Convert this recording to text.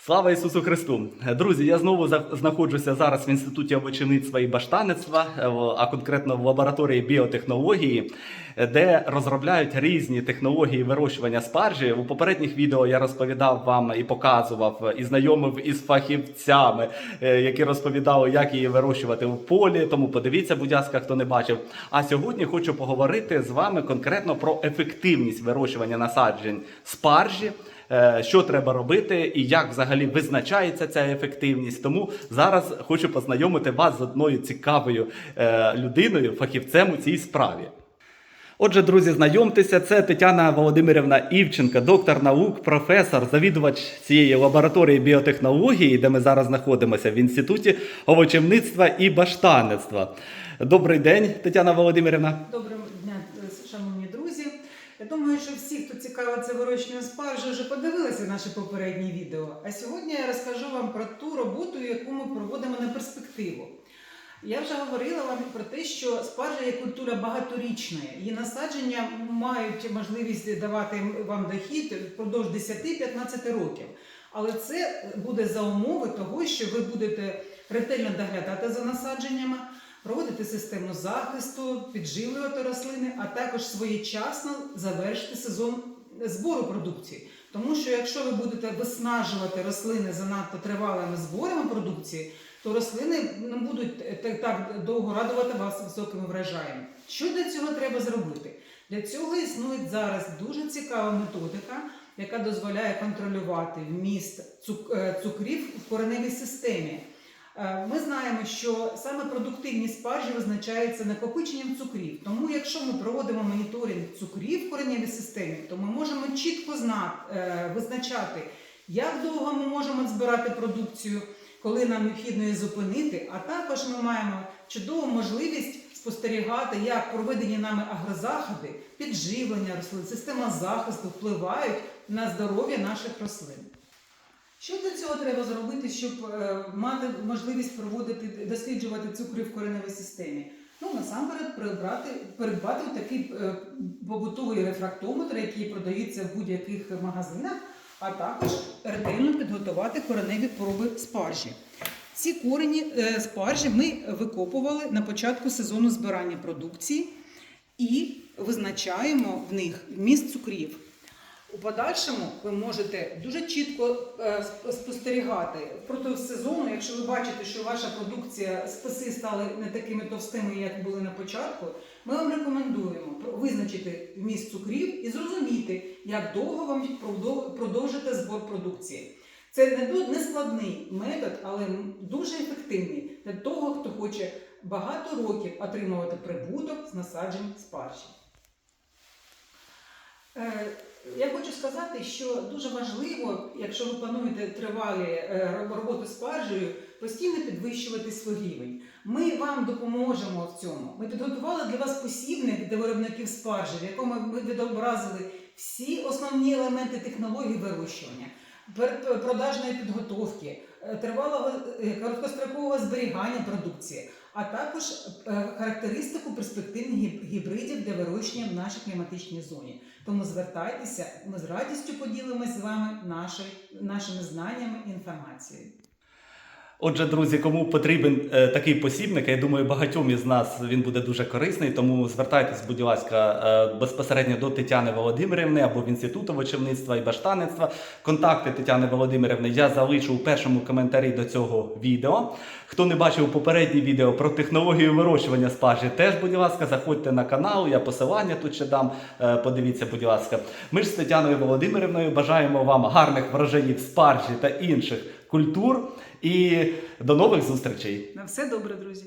Слава Ісусу Христу! Друзі, я знову знаходжуся зараз в інституті овочівництва і баштаництва, е, а конкретно в лабораторії біотехнології, де розробляють різні технології вирощування спаржі. У попередніх відео я розповідав вам і показував, і знайомив із фахівцями, е, які розповідали, як її вирощувати в полі. Тому подивіться, будь ласка, хто не бачив. А сьогодні хочу поговорити з вами конкретно про ефективність вирощування насаджень спаржі. Е, що треба робити і як взагалі визначається ця ефективність. Тому зараз хочу познайомити вас з одною цікавою е, людиною, фахівцем у цій справі. Отже, друзі, знайомтеся, це Тетяна Володимирівна Івченка, доктор наук, професор, завідувач цієї лабораторії біотехнології, де ми зараз знаходимося в інституті овочівництва і баштанництва. Добрий день, Тетяна Володимирівна. Доброго дня, е, шановні друзі. Я думаю, що всі, хто цікавиться вирощуванням спаржі, вже подивилися наші попередні відео. А сьогодні я розкажу вам про ту роботу, яку ми проводимо на перспективу. Я вже говорила вам про те, що спаржа є культура багаторічна. Її насадження мають можливість давати вам дохід впродовж 10-15 років. Але це буде за умови того, що ви будете ретельно доглядати за насадженнями, проводити систему захисту, підживлювати рослини, а також своєчасно завершити сезон збору продукції. Тому що якщо ви будете виснажувати рослини занадто тривалими зборами продукції, то рослини не будуть так, так довго радувати вас високими врожаями. Що для цього треба зробити? Для цього існує зараз дуже цікава методика, яка дозволяє контролювати вміст е, цукрів в кореневій системі. Е, Ми знаємо, що саме продуктивність спаржі визначається накопиченням цукрів. Тому, якщо ми проводимо моніторинг цукрів в кореневій системі, то ми можемо чітко зна- е, визначати, як довго ми можемо збирати продукцію, коли нам необхідно її зупинити. А також ми маємо чудову можливість спостерігати, як проведені нами агрозаходи, підживлення рослин, система захисту впливають на здоров'я наших рослин. Що для цього треба зробити, щоб е, мати можливість проводити досліджувати цукри в кореневій системі? Ну насамперед придбати, придбати такий е, побутовий рефрактометр, який продається в будь-яких магазинах, а також ретельно підготувати кореневі проби спаржі. Ці корені е, спаржі ми викопували на початку сезону збирання продукції і визначаємо в них вміст цукрів. У подальшому ви можете дуже чітко е, спостерігати впродовж сезону, якщо ви бачите, що ваша продукція списи стали не такими товстими, як були на початку. Ми вам рекомендуємо визначити вміст цукрів і зрозуміти, як довго вам продовжити збор продукції. Це не не складний метод, але дуже ефективний для того, хто хоче багато років отримувати прибуток з насаджень спаржі. Е, Я хочу сказати, що дуже важливо, якщо ви плануєте тривалі е, роб- роботи з спаржею, постійно підвищувати свій рівень. Ми вам допоможемо в цьому. Ми підготували для вас посібник для виробників спаржі, в якому ми відобразили всі основні елементи технології вирощування, продажної підготовки, е, тривалого короткострокового зберігання продукції, а також е, характеристику перспективних гіб- гібридів для вирощення в нашій кліматичній зоні. Тому звертайтеся, ми з радістю поділимось з вами нашими знаннями і інформацією. Отже, друзі, кому потрібен е, такий посібник, я думаю, багатьом із нас він буде дуже корисний. Тому звертайтесь, будь ласка, е, безпосередньо до Тетяни Володимирівни або в інститут овочівництва і баштанництва. Контакти Тетяни Володимирівни я залишу у першому коментарі до цього відео. Хто не бачив попереднє відео про технологію вирощування спаржі, теж, будь ласка, заходьте на канал. Я посилання тут ще дам. е, Подивіться, будь ласка. Ми ж з Тетяною Володимирівною бажаємо вам гарних врожаїв спаржі та інших культур. І до нових зустрічей! На все добре, друзі!